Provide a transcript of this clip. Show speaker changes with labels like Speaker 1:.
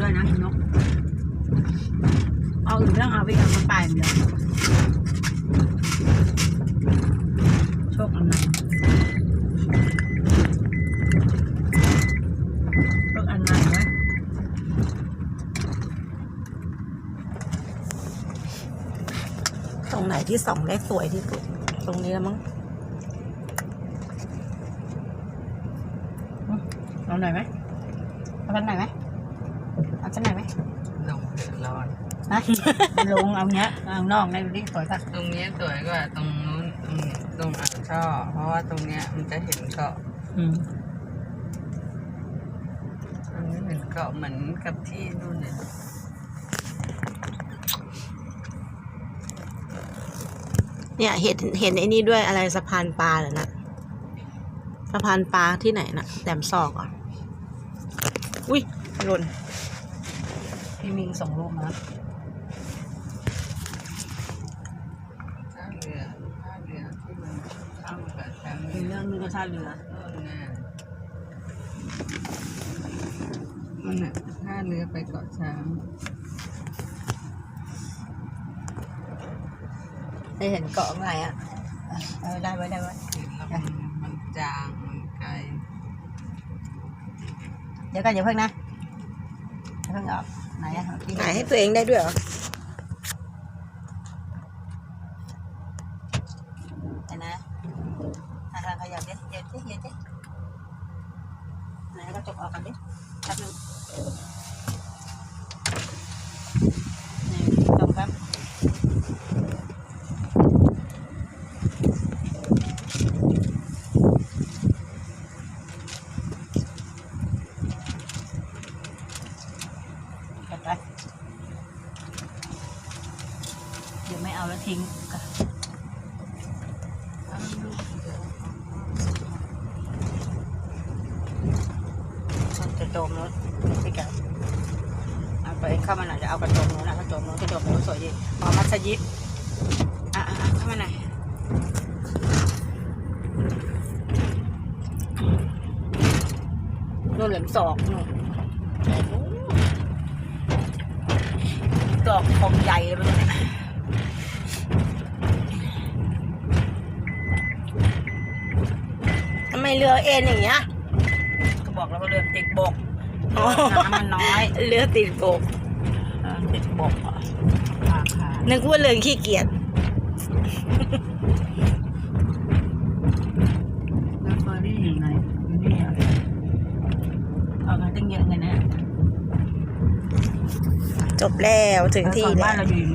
Speaker 1: ด้วยนะเอาอื่นไม่องเอาไปเอามาปลายเดียวโชคอันนั้นโชคอันนั้นไว้
Speaker 2: ตรงไหนที่สองเลขสวยที่สุด ตรงนี้แล้วมั้ง
Speaker 1: เอาหน่อยไหมเอาชั้นไหนอยไหม เอาชั้นไหนอยไหม
Speaker 3: ลงเดือดร้อน
Speaker 1: ฮะลงเอาเนี้ยเอานอกในดูดิสวยปะ
Speaker 3: ตรงเนี้ยสวยกว่าตรงนู้นตรงตรงอ่างช่อ เพราะว่าตรงเนี้ยมันจะเห็นเกาะ
Speaker 1: อืม
Speaker 3: ตรงนี้เห็นเกาะเหมือนกับที่นู่นเลย
Speaker 2: เนี่ยเห็นเห็นไอ้นี่ด้วยอะไรสะพานปลาเหรอนะสะพานปลาที่ไหนนะแหลมซอกอะอุ้ย หล่น
Speaker 1: พี่มิงส่งรูปมา
Speaker 3: ท่าเรือท่าเรือที่มันเข้ากับทาง
Speaker 1: มีเรื่องนึงก็ท่าเรือ
Speaker 3: ต้นน่ะมันอะท่าเรือไปเกาะช้าง
Speaker 1: ได้เห็นเกาะไงอะเออได้ไว้ได้ไว้
Speaker 3: เห็นแล้วมันมันจางมันไกล
Speaker 1: เดี๋ยวกันอย่าเพิ่งนะ อย่าเพิ่งออกไหนอะเมื่อกี้
Speaker 2: ถ่ายให้ตัวเองได้ด้วยเหรอ
Speaker 1: ไหนนะอะขยับเดี๋ยวเดี๋ยวเดี๋ยวเดี๋ยวเดี๋ยวไหนก็จบออกกันดิแป๊บนึงนี่จบแป๊บกดไป เดี๋ยวไม่เอาแล้วทิ้งมันจะโจมนู้นพี่แกเอาไปเข้ามาหน่อยจะเอากระโจมนู้นนะกระโจมนู้นกระโจมนู้นสวยดีพอมัสยิดอะอะอะเข้ามาหน่อยนู่นเหลือศอกนู่นดอกคมใหญ่เลยมันเนี่ย
Speaker 2: ทำไมเรือเอ็นอย่างเงี้ย
Speaker 1: ก็บอกแล้วว่าเรือติดบก
Speaker 2: อ๋อ
Speaker 1: น้ำมันน้อย
Speaker 2: เรือติดโบก
Speaker 1: เออติดบกอะราคา
Speaker 2: นึกว่าเรือขี้เกียจ
Speaker 1: แล้วเฟอร์รี่อยู่ไหนอยู่นี่เหรอเอากันตั้งเยอะเงินนะ
Speaker 2: จบแล้วถึงที่
Speaker 1: แล้วตอน
Speaker 2: แล้
Speaker 1: บ้าน
Speaker 2: ว
Speaker 1: เราอยู่อย่างเงี้ย